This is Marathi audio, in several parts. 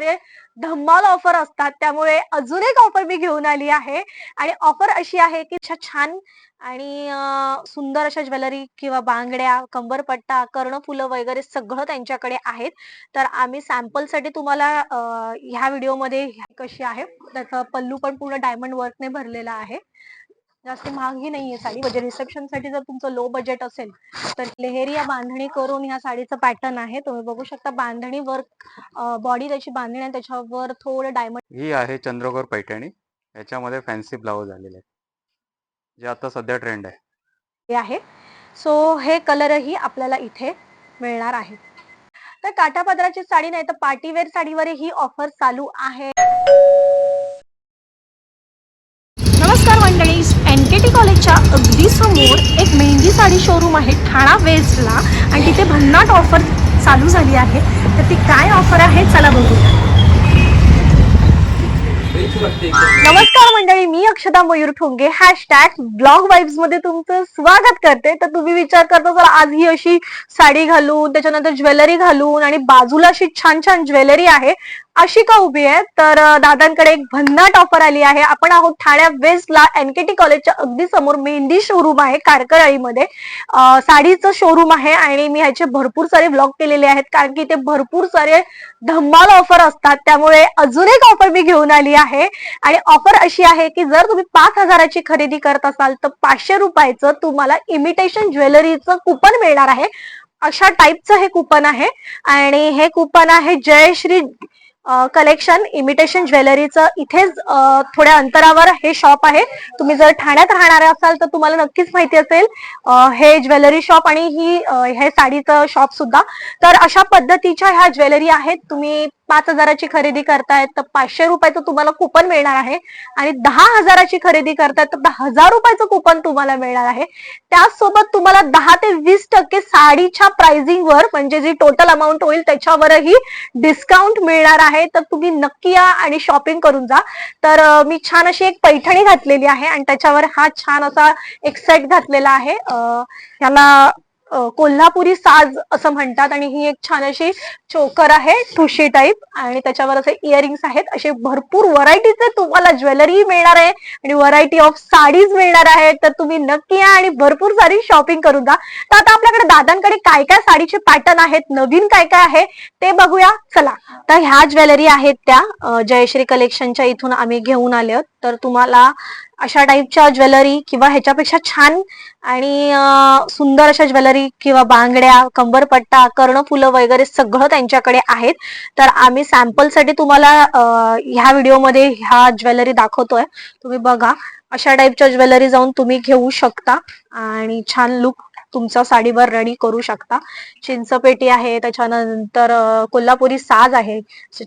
ते धम्माल ऑफर असतात. त्यामुळे अजून एक ऑफर मी घेऊन आली आहे. आणि ऑफर अशी आहे की छान आणि सुंदर अशा ज्वेलरी किंवा बांगड्या कंबरपट्टा कर्णफुलं वगैरे सगळं त्यांच्याकडे आहेत. तर आम्ही सॅम्पलसाठी तुम्हाला ह्या व्हिडिओमध्ये कशी आहे? त्याचा पल्लू पण पूर्ण डायमंड वर्कने भरलेला आहे. जास्त महागही नाहीये साडी. म्हणजे रिसेप्शनसाठी जर तुमचं लो बजेट असेल तर लेहेरी या बांधणी करून ह्या साडीचं पॅटर्न आहे. तुम्ही बघू शकता बांधणी वर्क बॉडी त्याची बांधणी आहे त्याच्यावर थोडं डायमंड ही आहे चंद्रकोर पैठणी. याच्यामध्ये फॅन्सी ब्लाऊज आलेले आहेत. जे आता सध्या ट्रेंड आहे. आहे. सो हे कलरही आपल्याला इथे मिळणार आहे. तर काठापदराची साडी नाही तर पार्टीवेअर साडीवर ही ऑफर चालू आहे. नमस्कार मंडळी एन के टी कॉलेजच्या अगदी समोर एक मेहंदी साडी शोरूम आहे ठाणा वेस्टला आणि तिथे भन्नाट ऑफर चालू झाली आहे. तर ती काय ऑफर आहे चला बघूया. नमस्कार मंडळी मी अक्षता मयूर ठोंगे हॅशटॅग ब्लॉग वाईब्समध्ये तुमचं स्वागत करते. तर तुम्ही विचार करता जर आज ही अशी साडी घालून त्याच्यानंतर ज्वेलरी घालून आणि बाजूला अशी छान छान ज्वेलरी आहे. अशी का उभी आहे? तर दादांकडे एक भन्नाट ऑफर आली आहे. आपण आहोत ठाण्या वेस्टला एनकेटी कॉलेजच्या अगदी समोर मेहंदी शोरूम आहे कारकळाईमध्ये साडीचं शोरूम आहे आणि मी ह्याचे भरपूर सारे ब्लॉग केलेले आहेत. कारण की ते भरपूर सारे धम्माल ऑफर असतात. त्यामुळे अजून एक ऑफर मी घेऊन आली आहे. आणि ऑफर अशी आहे की जर तुम्ही पाच हजाराची खरेदी करत असाल तर पाचशे रुपयाचं तुम्हाला इमिटेशन ज्वेलरीचं कुपन मिळणार आहे. अशा टाईपचं हे कुपन आहे. आणि हे कुपन आहे जयश्री कलेक्शन इमिटेशन ज्वेलरीचं इथेच थोड्या अंतरावर हे शॉप आहे. तुम्ही जर ठाण्यात राहणार असाल तर तुम्हाला नक्कीच माहिती असेल हे ज्वेलरी शॉप आणि ही हे साडीचं शॉप सुद्धा. तर अशा पद्धतीच्या ह्या ज्वेलरी आहेत. तुम्ही पाच हजाराची खरेदी करतायत तर पाचशे रुपयाचं तुम्हाला कुपन मिळणार आहे. आणि दहा हजाराची खरेदी करतायत तर दहा हजार रुपयाचं कुपन तुम्हाला मिळणार आहे. त्यासोबत तुम्हाला दहा ते वीस टक्के साडीच्या प्राइसिंगवर म्हणजे जी टोटल अमाऊंट होईल त्याच्यावरही डिस्काउंट मिळणार आहे. तर तुम्ही नक्की या आणि शॉपिंग करून जा. तर मी छान अशी एक पैठणी घातलेली आहे आणि त्याच्यावर हा छान असा एक सेट घातलेला आहे. ह्याला कोल्हापुरी साज असं म्हणतात आणि ही एक छान अशी चोकर आहे ठुशी टाईप आणि त्याच्यावर असे इयरिंग्स आहेत. असे भरपूर व्हरायटीचे तुम्हाला ज्वेलरी मिळणार आहे आणि व्हरायटी ऑफ साडीज मिळणार आहेत. तर तुम्ही नक्की या आणि भरपूर सारी शॉपिंग करून जा. तर आता आपल्याकडे दादांकडे काय काय साडीचे पॅटर्न आहेत नवीन काय काय आहे ते बघूया. चला. तर ह्या ज्वेलरी आहेत त्या. जयश्री कलेक्शनच्या इथून आम्ही घेऊन आले आहोत. तर तुम्हाला अशा टाईपच्या ज्वेलरी किंवा ह्याच्यापेक्षा छान आणि सुंदर अशा ज्वेलरी किंवा बांगड्या कंबरपट्टा कर्णफुलं वगैरे सगळं त्यांच्याकडे आहेत. तर आम्ही सॅम्पलसाठी तुम्हाला ह्या व्हिडिओमध्ये ह्या ज्वेलरी दाखवतोय. तुम्ही बघा अशा टाईपच्या ज्वेलरी जाऊन तुम्ही घेऊ शकता. आणि छान लुक तुमचा साडीवर रेडी करू शकता. चिंचपेटी आहे त्याच्यानंतर कोल्हापुरी साज आहे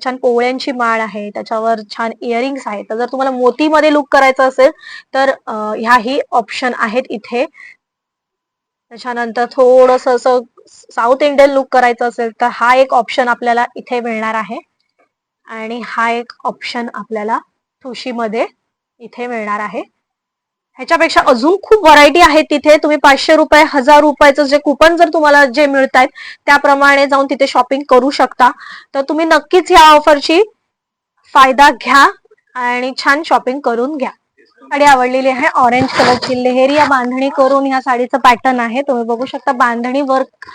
छान पोवळ्यांची माळ आहे त्याच्यावर छान इयरिंग्स आहेत. तर जर तुम्हाला मोतीमध्ये लुक करायचं असेल तर ह्याही ऑप्शन आहेत इथे. त्याच्यानंतर थोडस असं साऊथ इंडियन लुक करायचं असेल तर हा एक ऑप्शन आपल्याला इथे मिळणार आहे. आणि हा एक ऑप्शन आपल्याला ठुशीमध्ये इथे मिळणार आहे. ह्याच्यापेक्षा अजून खूप व्हरायटी आहेत तिथे. तुम्ही पाचशे रुपये हजार रुपयाचं जे कुपन जर तुम्हाला जे मिळत आहेत त्याप्रमाणे जाऊन तिथे शॉपिंग करू शकता. तर तुम्ही नक्कीच ह्या ऑफरची फायदा घ्या आणि छान शॉपिंग करून घ्या. साडी आवडलेली आहे. ऑरेंज कलरची लेहेरी या बांधणी करून ह्या साडीचं पॅटर्न आहे. तुम्ही बघू शकता बांधणी वर्क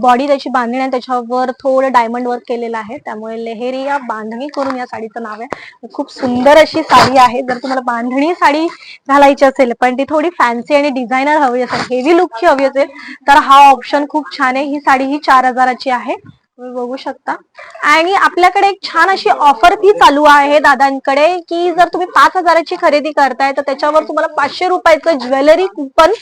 बॉडी त्याची बांधणी आहे त्याच्यावर थोडं डायमंड वर्क केलेलं आहे. त्यामुळे लेहेरी या बांधणी करून या साडीचं नाव आहे. खूप सुंदर अशी साडी आहे. जर तुम्हाला बांधणी साडी घालायची असेल पण ती थोडी फॅन्सी आणि डिझायनर हवी असेल हेवी लुकची हवी असेल तर हा ऑप्शन खूप छान आहे. ही साडी ही चार हजाराची आहे. तुम्ही बघू शकता. आणि आपल्याकडे एक छान अशी ऑफर ती चालू आहे दादांकडे की जर तुम्ही पाच हजाराची खरेदी करताय तर त्याच्यावर तुम्हाला पाचशे रुपयाचं ज्वेलरी कुपन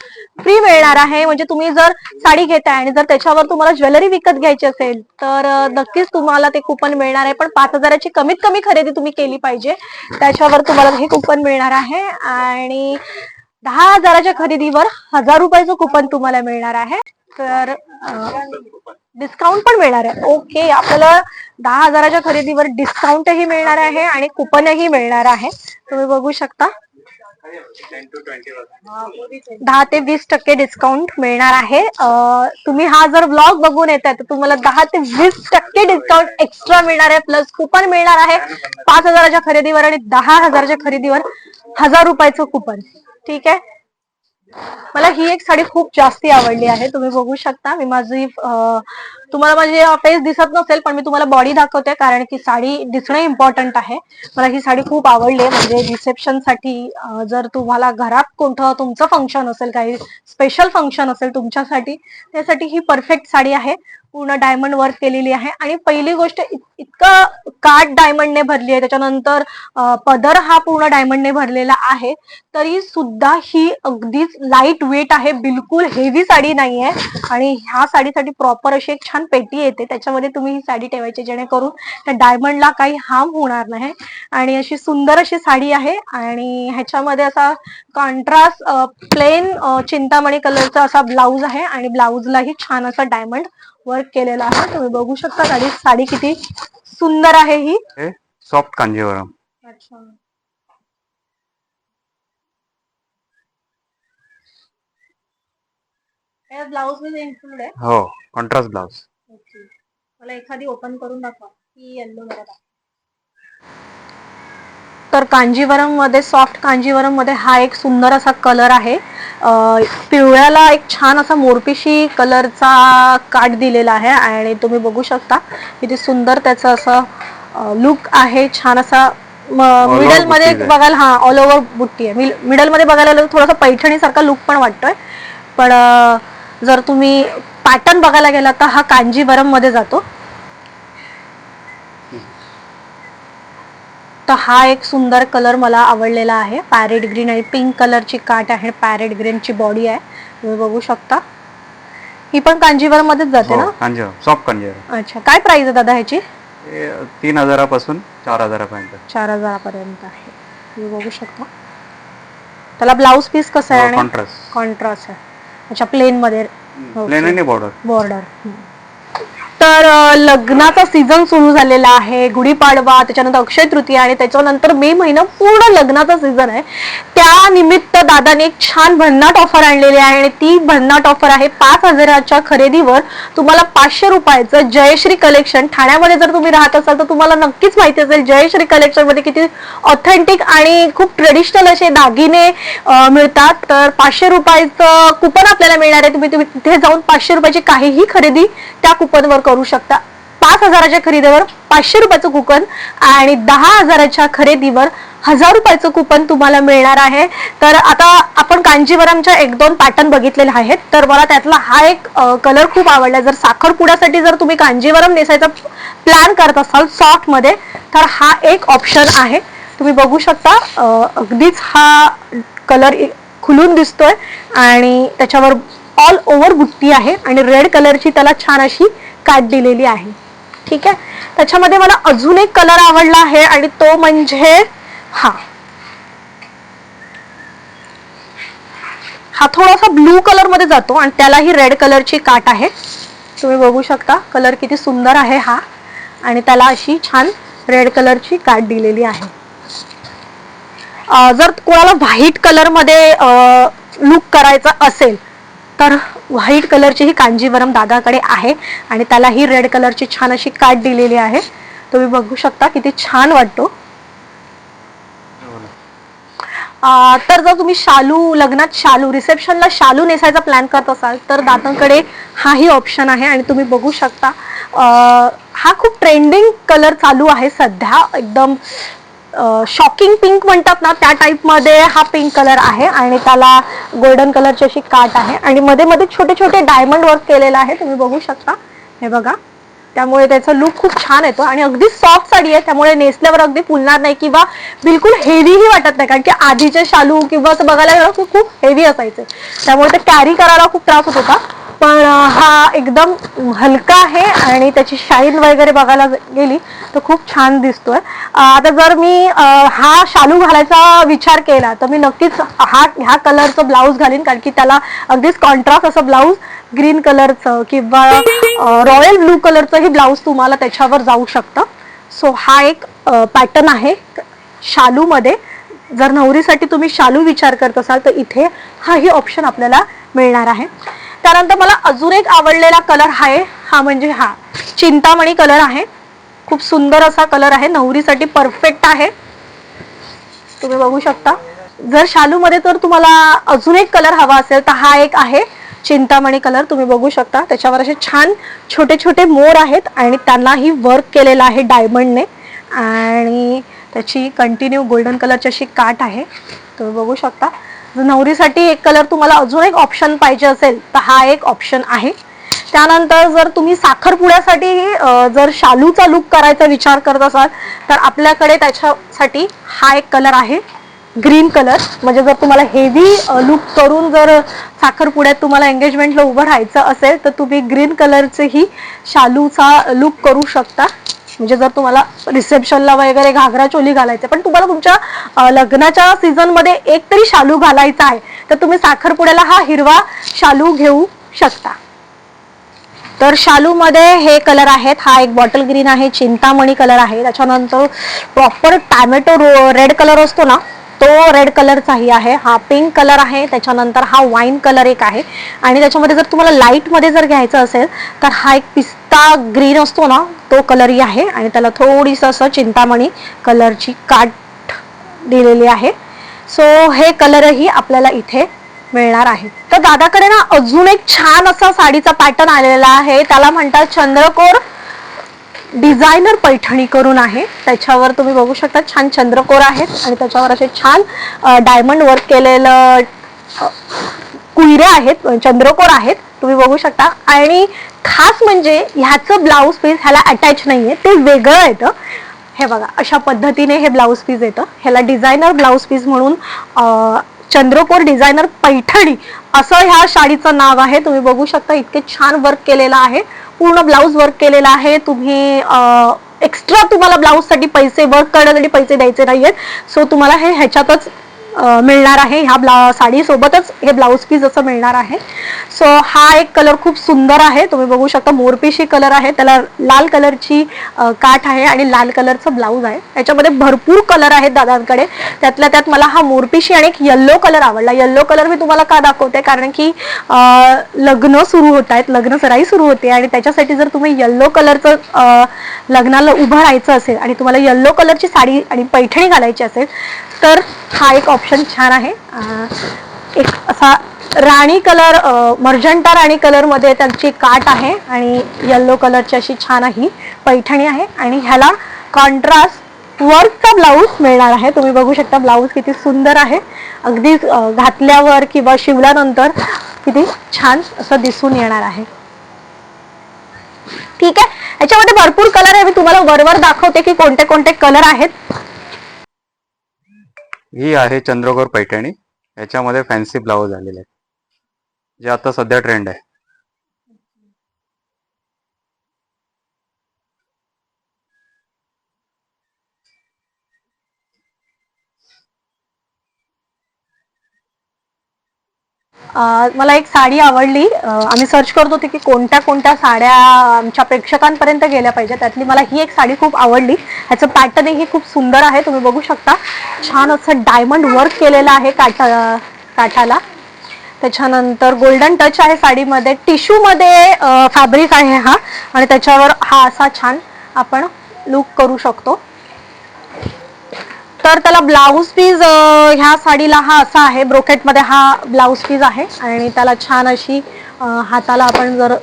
फ्री मिळणार आहे. म्हणजे तुम्ही जर साडी घेताय आणि जर त्याच्यावर तुम्हाला ज्वेलरी विकत घ्यायची असेल तर नक्कीच तुम्हाला ते कुपन मिळणार आहे. पण पाच हजाराची कमीत कमी खरेदी तुम्ही केली पाहिजे. त्याच्यावर तुम्हाला हे कुपन मिळणार आहे. आणि दहा हजाराच्या खरेदीवर हजार रुपयाचं कुपन तुम्हाला मिळणार आहे. तर डिस्काउंट पण मिळणार आहे. ओके आपल्याला दहा हजाराच्या खरेदीवर डिस्काउंटही मिळणार आहे आणि कुपनही मिळणार आहे. तुम्ही बघू शकता. दहा ते वीस टक्के डिस्काउंट मिळणार आहे. तुम्ही हा जर ब्लॉग बघून येताय तर तुम्हाला दहा ते वीस टक्के डिस्काउंट एक्स्ट्रा मिळणार आहे प्लस कुपन मिळणार आहे पाच हजाराच्या खरेदीवर आणि दहा हजाराच्या खरेदीवर हजार रुपयाचं कुपन. ठीक आहे? मला ही एक साडी खूप जास्ती आवडली आहे. तुम्ही बघू शकता. मी माझी तुम्हाला माझे फेस दिसत नसेल पण मी तुम्हाला बॉडी दाखवते कारण की साडी दिसणं इम्पॉर्टंट आहे. मला ही साडी खूप आवडली आहे म्हणजे रिसेप्शनसाठी जर तुम्हाला घरात कोणतं तुमचं फंक्शन असेल काही स्पेशल फंक्शन असेल तुमच्यासाठी त्यासाठी ही परफेक्ट साडी आहे. पूर्ण डायमंड वर्क केलेली आहे. आणि पहिली गोष्ट इतकं काठ डायमंडने भरली आहे त्याच्यानंतर पदर हा पूर्ण डायमंडने भरलेला आहे. तरी सुद्धा ही अगदीच लाइट वेट आहे बिलकुल हेवी साडी नाहीये. आणि ह्या साडीसाठी प्रॉपर अशी एक छान पेटी येते त्याच्यामध्ये तुम्ही ही साडी ठेवायची जेणेकरून त्या डायमंडला काही हार्म होणार नाही. आणि अशी सुंदर अशी साडी आहे आणि ह्याच्यामध्ये असा कॉन्ट्रास्ट प्लेन चिंतामणी कलरचा असा ब्लाऊज आहे आणि ब्लाऊजलाही छान असा डायमंड वर्क केलेला आहे. तुम्ही बघू शकता साडी साडी किती सुंदर आहे ही. सॉफ्ट कांजीवरम. अच्छा. मध्ये इन्क्लूड आहे. हो कॉन्ट्रास्ट ब्लाउज ओके. मला एखादी ओपन करून दाखवा. ही येल्लो जरा दाखवा. तर कांजीवरममध्ये सॉफ्ट कांजीवरममध्ये हा एक सुंदर असा कलर आहे. पिवळ्याला एक छान असा मोरपिशी कलरचा काठ दिलेला आहे आणि तुम्ही बघू शकता किती सुंदर त्याचं असं लुक आहे. छान असा मिडलमध्ये. बघायला हा ऑल ओव्हर बुट्टी आहे. मिडलमध्ये बघायला थोडासा पैठणी सारखा लुक पण वाटतोय. पण जर तुम्ही पॅटर्न बघायला गेला तर हा कांजीवरममध्ये जातो. तर हा एक सुंदर कलर मला आवडलेला आहे. पॅरेट ग्रीन आणि पिंक कलरची काट आहे. पॅरेट ग्रीनची बॉडी आहे. तुम्ही बघू शकता. ही पण कांजीवरम मध्येच जाते ना? हो कांजीवरम. सॉफ्ट कांजीवरम. अच्छा. काय प्राइस आहे दादा ह्याची? हे तीन हजारापासून चार हजारापर्यंत. चार हजारापर्यंत आहे. तुम्ही बघू शकता. त्याला ब्लाऊज पीस कसं आहे आणि कॉन्ट्रास्ट कॉन्ट्रास्ट आहे. अच्छा प्लेन मध्ये प्लेन बॉर्डर. बॉर्डर. तर लग्नाचा सीझन सुरू झालेला आहे गुढीपाडवा त्याच्यानंतर अक्षय तृतीया आणि त्याच्यानंतर मे महिना पूर्ण लग्नाचा सीझन आहे. त्या निमित्त दादाने एक छान भन्नाट ऑफर आणलेली आहे आणि ती भन्नाट ऑफर आहे पाच हजाराच्या खरेदीवर. तुम्हाला पाचशे रुपयाचं जयश्री कलेक्शन ठाण्यामध्ये जर तुम्ही राहत असाल तर तुम्हाला नक्कीच माहिती असेल जयश्री कलेक्शनमध्ये किती ऑथेंटिक आणि खूप ट्रेडिशनल असे दागिने मिळतात. तर पाचशे रुपयाचं कुपन आपल्याला मिळणार आहे. तुम्ही तुम्ही तिथे जाऊन पाचशे रुपयाची काहीही खरेदी त्या कुपनवर करू शकता. पाच हजाराच्या खरेदीवर पाचशे रुपयाचं कुपन आणि दहा हजाराच्या खरेदीवर हजार रुपयाचं कुपन तुम्हाला मिळणार आहे. तर आता आपण कांजीवरमच्या एक दोन पॅटर्न बघितलेले आहेत. तर मला त्यातला हा एक कलर खूप आवडला. जर साखरपुड्यासाठी जर तुम्ही कांजीवरम नेसायचा प्लॅन करत असाल सॉफ्टमध्ये तर हा एक ऑप्शन आहे. तुम्ही बघू शकता अगदीच हा कलर खुलून दिसतोय आणि त्याच्यावर ऑल ओव्हर बुट्टी आहे आणि रेड कलरची त्याला छान अशी काट दिलेली आहे. ठीक आहे? त्याच्यामध्ये मला अजून एक कलर आवडला आहे आणि तो म्हणजे हा. हा थोडासा ब्लू कलरमध्ये जातो आणि त्यालाही रेड कलरची काट आहे. तुम्ही बघू शकता कलर किती सुंदर आहे हा. आणि त्याला अशी छान रेड कलरची काट दिलेली आहे. जर कोणाला व्हाईट कलरमध्ये लुक करायचा असेल तर व्हाईट कलरची ही कांजीवरम दादाकडे आहे आणि त्याला ही रेड कलरची छान अशी काट दिलेली आहे. तुम्ही बघू शकता किती छान वाटतो. तर जर तुम्ही शालू लग्नात शालू रिसेप्शनला शालू नेसायचा प्लॅन करत असाल तर दादांकडे हाही ऑप्शन आहे आणि तुम्ही बघू शकता. हा खूप ट्रेंडिंग कलर चालू आहे सध्या. एकदम शॉकिंग पिंक म्हणतात ना त्या टाईपमध्ये हा पिंक कलर आहे आणि त्याला गोल्डन कलरची अशी काट आहे. आणि मध्ये मध्ये छोटे छोटे डायमंड वर्क केलेलं आहे तुम्ही बघू शकता. हे बघा. त्यामुळे त्याचा लुक खूप छान येतो आणि अगदी सॉफ्ट साडी आहे त्यामुळे नेसल्यावर अगदी फुलणार नाही किंवा बिलकुल हेवीही वाटत नाही. कारण की आधीचे शालू किंवा असं बघायला गेलं खूप हेवी असायचे. त्यामुळे ते कॅरी करायला खूप त्रास होत होता. पण हा एकदम हलका आहे आणि त्याची शाईन वगैरे बघायला गेली तर खूप छान दिसतोय. आता जर मी हा शालू घालायचा विचार केला तर मी नक्कीच हा ह्या कलरचं ब्लाऊज घालीन कारण की त्याला अगदीच कॉन्ट्रास्ट असं ब्लाऊज ग्रीन कलरचं किंवा रॉयल ब्लू कलरचंही ब्लाऊज तुम्हाला त्याच्यावर जाऊ शकतं. सो हा एक पॅटर्न आहे शालूमध्ये. जर नवरीसाठी तुम्ही शालू विचार करत असाल तर इथे हाही ऑप्शन आपल्याला मिळणार आहे. त्यानंतर मला अजून एक आवडलेला कलर आहे. हा म्हणजे हा. चिंतामणी कलर आहे. खूप सुंदर असा कलर आहे. नवरीसाठी परफेक्ट आहे. तुम्ही बघू शकता. जर शालूमध्ये तर तुम्हाला अजून एक कलर हवा असेल तर हा एक आहे. चिंतामणी कलर तुम्ही बघू शकता. त्याच्यावर असे छान छोटे छोटे मोर आहेत आणि त्यांनाही वर्क केलेलं आहे डायमंडने आणि त्याची कंटिन्यू गोल्डन कलरची अशी काट आहे. तुम्ही बघू शकता. जर नवरीसाठी एक कलर तुम्हाला अजून एक ऑप्शन पाहिजे असेल तर हा एक ऑप्शन आहे. त्यानंतर जर तुम्ही साखरपुड्यासाठी जर शालूचा लुक करायचा विचार करत असाल तर आपल्याकडे त्याच्यासाठी हा एक कलर आहे ग्रीन कलर म्हणजे जर तुम्हाला हेवी लुक करून जर साखरपुड्यात तुम्हाला एंगेजमेंटला उभं राहायचं असेल तर तुम्ही ग्रीन कलरचेही शालूचा लुक करू शकता. म्हणजे जर तुम्हाला रिसेप्शनला वगैरे घागरा चोली घालायचं पण तुम्हाला तुमच्या लग्नाच्या सीझनमध्ये एक तरी शालू घालायचा आहे तर तुम्ही साखरपुड्याला हा हिरवा शालू घेऊ शकता. तर शालू मध्ये हे कलर आहेत हा एक बॉटल ग्रीन आहे चिंतामणी कलर आहे त्याच्यानंतर प्रॉपर टॅमॅटो रेड कलर असतो ना तो रेड कलरचाही आहे. हा पिंक कलर आहे. त्याच्यानंतर हा वाईन कलर एक आहे. आणि त्याच्यामध्ये जर तुम्हाला लाईटमध्ये जर घ्यायचं असेल तर हा एक पिस्ता ग्रीन असतो ना तो कलरही आहे. आणि त्याला थोडीसं असं चिंतामणी कलरची काट दिलेली आहे. सो हे कलरही आपल्याला इथे मिळणार आहे. तर दादाकडे ना अजून एक छान असा साडीचा पॅटर्न आलेला आहे. त्याला म्हणतात चंद्रकोर डिझायनर पैठणी करून आहे. त्याच्यावर तुम्ही बघू शकता छान चंद्रकोर आहेत आणि त्याच्यावर असे छान डायमंड वर्क केलेलं अ, आहेत चंद्रकोर आहेत. तुम्ही बघू शकता. आणि खास म्हणजे ह्याचं ब्लाऊज पीस ह्याला अटॅच नाहीये. ते वेगळं येतं. हे बघा अशा पद्धतीने हे ब्लाऊज पीस येतं. ह्याला डिझायनर ब्लाऊज पीस म्हणून चंद्रकोर डिझायनर पैठणी असं ह्या साडीचं नाव आहे. तुम्ही बघू शकता इतके छान वर्क केलेलं आहे. पूर्ण ब्लाऊज वर्क केलेला आहे. तुम्ही एक्स्ट्रा तुम्हाला ब्लाऊजसाठी पैसे वर्क करण्यासाठी पैसे द्यायचे नाही आहेत सो तुम्हाला हे ह्याच्यातच मिळणार आहे ह्या ब्ला साडीसोबतच हे ब्लाऊज पीस असं मिळणार आहे. सो हा एक कलर खूप सुंदर आहे. तुम्ही बघू शकता मोरपिशी कलर आहे. त्याला लाल कलरची काठ आहे आणि लाल कलरचं ब्लाऊज आहे. त्याच्यामध्ये भरपूर कलर आहेत दादांकडे. त्यातल्या त्यात मला हा मोरपिशी आणि एक येल्लो कलर आवडला. येल्लो कलर मी तुम्हाला का दाखवते? कारण की लग्न सुरू होत आहेत. लग्न सराई सुरू होते आणि त्याच्यासाठी जर तुम्ही येल्लो कलरचं लग्नाला उभं राहायचं असेल आणि तुम्हाला येल्लो कलरची साडी आणि पैठणी घालायची असेल तर हा एक ऑप्शन छान आहे. एक असा राणी कलर मर्जंटा राणी कलरमध्ये त्यांची काट आहे आणि येल्लो कलरची अशी छान ही पैठणी आहे आणि ह्याला कॉन्ट्रास्ट वर्कचा ब्लाऊज मिळणार आहे. तुम्ही बघू शकता ब्लाऊज किती सुंदर आहे. अगदी घातल्यावर किंवा शिवल्यानंतर किती छान असं दिसून येणार आहे. ठीक आहे. याच्यामध्ये भरपूर कलर आहे. मी तुम्हाला वरवर दाखवते की कोणते कोणते कलर आहेत. ही आहे चंद्रकोर पैठणी. याच्यामध्ये फॅन्सी ब्लाऊज आलेले आहेत. जे आता सध्या ट्रेंड आहे. मला एक साडी आवडली. आम्ही सर्च करत होते की कोणत्या कोणत्या साड्या आमच्या प्रेक्षकांपर्यंत गेल्या पाहिजे त्यातली मला ही एक साडी खूप आवडली. ह्याचं पॅटर्नही खूप सुंदर आहे. तुम्ही बघू शकता. छान असं डायमंड वर्क केलेलं आहे काठा काठाला. त्याच्यानंतर गोल्डन टच आहे साडीमध्ये. टिश्यूमध्ये फॅब्रिक आहे हा. आणि त्याच्यावर हा असा छान आपण लुक करू शकतो. तर त्याला ब्लाऊज पीस ह्या साडीला हा असा आहे. ब्रोकेटमध्ये हा ब्लाऊज पीस आहे. आणि त्याला छान अशी हाताला आपण जर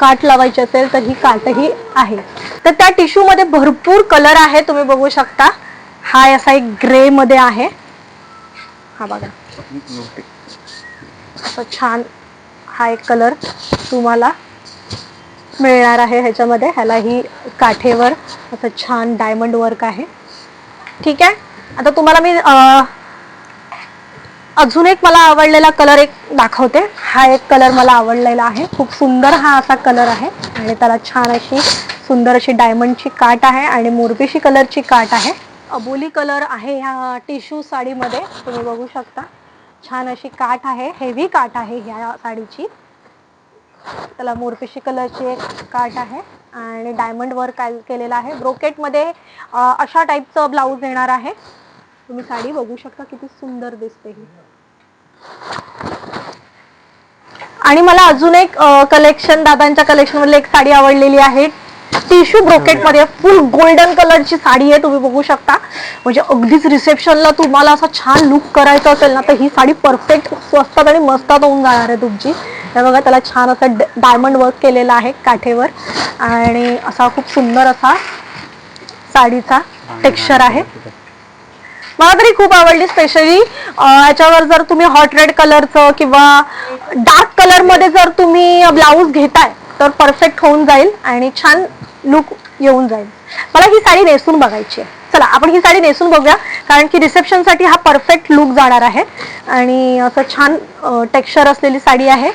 काट लावायची असेल तर ही काटही आहे. तर त्या टिश्यूमध्ये भरपूर कलर आहे. तुम्ही बघू शकता. हा असा एक ग्रे मध्ये आहे. हा बघा. असं छान हा एक कलर तुम्हाला मिळणार आहे ह्याच्यामध्ये. ह्यालाही काठेवर असं छान डायमंड वर्क आहे. ठीक आहे? आता तुम्हाला मी अजून एक मला आवडलेला कलर एक दाखवते. हा एक कलर मला आवडलेला आहे. खूप सुंदर हा असा कलर आहे. आणि त्याला छान अशी सुंदर अशी डायमंडची काट आहे आणि मोरपिशी कलरची काट आहे. अबोली कलर आहे ह्या टिश्यू साडीमध्ये. तुम्ही बघू शकता. छान अशी काठ आहे. हेवी काठ आहे ह्या साडीची. त्याला मोरपिशी कलरची एक काठ आहे. आणि डायमंड वर्क केलेला आहे. ब्रोकेटमध्ये अशा टाईपचं ब्लाऊज येणार आहे. तुम्ही साडी बघू शकता किती सुंदर दिसते ही. आणि मला अजून एक कलेक्शन दादांच्या कलेक्शन मधली एक साडी आवडलेली आहे. टिश्यू ब्रोकेटमध्ये फुल गोल्डन कलरची साडी आहे तुम्ही बघू शकता. म्हणजे अगदीच रिसेप्शनला तुम्हाला असा छान लुक करायचा असेल ना तर ही साडी परफेक्ट स्वस्तात आणि मस्तात होऊन जाणार आहे तुमची. हे बघा त्याला छान असं डायमंड वर्क केलेलं आहे काठेवर. आणि असा खूप सुंदर असा साडीचा टेक्स्चर आहे. मला तरी खूप आवडली स्पेशली याच्यावर जर तुम्ही हॉट रेड कलरचं किंवा डार्क कलरमध्ये जर तुम्ही ब्लाऊज घेताय तर परफेक्ट होऊन जाईल आणि छान लुक येऊन जाईल. मला ही साडी नेसून बघायची आहे. चला आपण ही साडी नेसून बघूया कारण की रिसेप्शनसाठी हा परफेक्ट लुक जाणार आहे. आणि असं छान टेक्स्चर असलेली साडी आहे.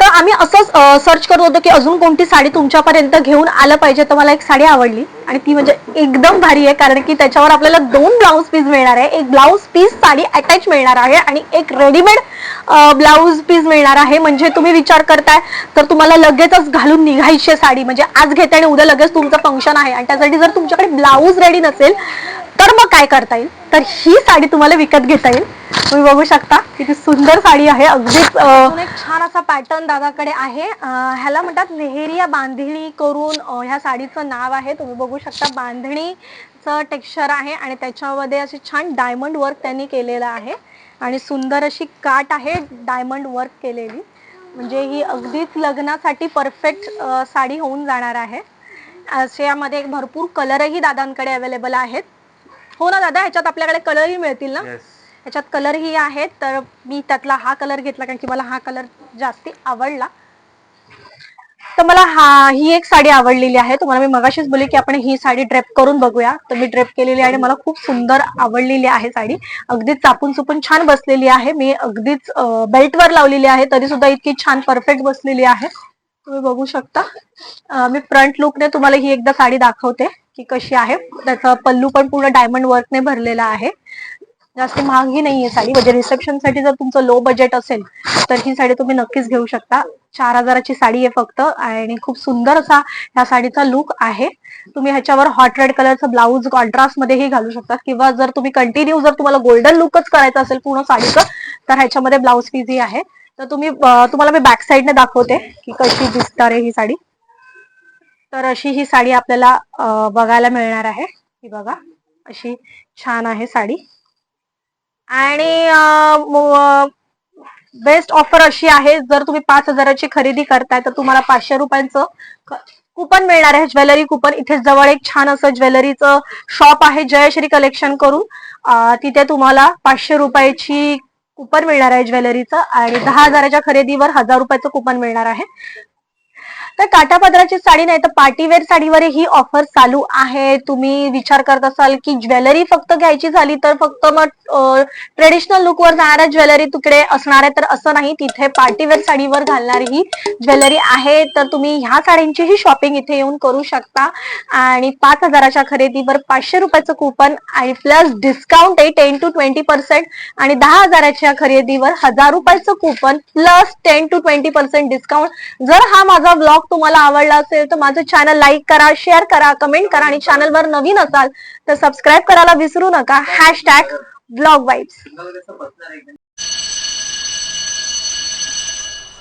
तर आम्ही असंच सर्च करत होतो की अजून कोणती साडी तुमच्यापर्यंत घेऊन आलं पाहिजे तर मला एक साडी आवडली. आणि ती म्हणजे एकदम भारी आहे कारण की त्याच्यावर आपल्याला दोन ब्लाऊज पीस मिळणार आहे. एक ब्लाऊज पीस साडी अटॅच मिळणार आहे आणि एक रेडीमेड ब्लाऊज पीस मिळणार आहे. म्हणजे तुम्ही विचार करताय तर तुम्हाला लगेचच घालून निघायची आहे साडी. म्हणजे आज घेते आणि उद्या लगेच तुमचं फंक्शन आहे. आणि त्यासाठी जर तुमच्याकडे ब्लाऊज रेडी नसेल तर मग काय करता येईल? तर ही साडी तुम्हाला विकत घेता येईल. तुम्ही बघू शकता किती सुंदर साडी आहे. अगदीच अं, एक छान असा पॅटर्न दादाकडे आहे. अं, ह्याला म्हणतात नेहरिया बांधणी करून अं, ह्या साडीचं नाव आहे. तुम्ही बघू शकता बांधणीचं टेक्स्चर आहे आणि त्याच्यामध्ये असे छान डायमंड वर्क त्यांनी केलेलं आहे. आणि सुंदर अशी काट आहे डायमंड वर्क केलेली. म्हणजे ही अगदीच लग्नासाठी परफेक्ट साडी होऊन जाणार आहे. असे यामध्ये एक भरपूर कलरही दादांकडे अवेलेबल आहेत. हो ना दादा ह्याच्यात आपल्याकडे कलरही मिळतील ना? येस ह्याच्यात कलरही आहेत तर मी त्यातला हा कलर घेतला कारण की मला हा कलर जास्ती आवडला. तर मला हा ही एक साडी आवडलेली आहे. तुम्हाला मी मगाशीच बोलली की आपण ही साडी ड्रेप करून बघूया. तर मी ड्रेप केलेली आहे आणि मला खूप सुंदर आवडलेली आहे साडी. अगदीच चापून चुपून छान बसलेली आहे. मी अगदीच बेल्ट वर लावलेली आहे. तरी सुद्धा इतकी छान परफेक्ट बसलेली आहे. तुम्ही बघू शकता. अं, मी फ्रंट लुकने तुम्हाला ही एकदा साडी दाखवते. की कशी आहे. त्याचा पल्लू पण पूर्ण डायमंड वर्कने भरलेला आहे. जास्त महाग ही नाहीये साडी. म्हणजे रिसेप्शनसाठी जर तुमचं लो बजेट असेल तर ही साडी तुम्ही नक्कीच घेऊ शकता. चार हजाराची साडी आहे फक्त आणि खूप सुंदर असा ह्या साडीचा लुक आहे. तुम्ही ह्याच्यावर हॉट रेड कलरचं ब्लाऊज कॉन्ट्रास्ट मध्येही घालू शकता किंवा जर तुम्ही कंटिन्यू जर तुम्हाला गोल्डन लुकच करायचं असेल पूर्ण साडीचं तर ह्याच्यामध्ये ब्लाऊज पीस ही आहे. तर तुम्ही तुम्हाला मी बॅक साईडने दाखवते की कशी दिसणार आहे ही साडी. तर अशी ही साडी आपल्याला बघायला मिळणार आहे. ही बघा अशी छान आहे साडी. आणि बेस्ट ऑफर अशी आहे जर तुम्ही पाच हजाराची खरेदी करताय तर तुम्हाला पाचशे रुपयांचं कुपन मिळणार आहे ज्वेलरी कुपन इथे जवळ एक छान असं ज्वेलरीचं शॉप आहे जयश्री कलेक्शन करून. तिथे तुम्हाला पाचशे रुपयाची कुपन मिळणार आहे ज्वेलरीचं. आणि दहा हजाराच्या खरेदीवर हजार रुपयाचं कुपन मिळणार आहे. तर काटापदराची साडी नाही तर पार्टीवेअर साडीवर ही ऑफर चालू आहे. तुम्ही विचार करत असाल की ज्वेलरी फक्त घ्यायची झाली तर फक्त मग ट्रेडिशनल लुकवर जाणाऱ्या ज्वेलरी तुकडे असणार आहे. तर असं नाही तिथे पार्टीवेअर साडीवर घालणारी ही ज्वेलरी आहे. तर तुम्ही ह्या साडींचीही शॉपिंग इथे येऊन करू शकता. आणि पाच हजाराच्या खरेदीवर पाचशे रुपयाचं कुपन आणि प्लस डिस्काउंट आहे टेन टू ट्वेंटी पर्सेंट आणि दहा हजाराच्या खरेदीवर हजार रुपयाचं coupon plus ten to twenty percent discount जर हा माझा ब्लॉग तुम्हाला आवडला असेल तर माझं चॅनल लाईक करा शेअर करा कमेंट करा आणि चॅनलवर नवीन असाल तर सबस्क्राईब करायला विसरू नका. Hashtag blog vibes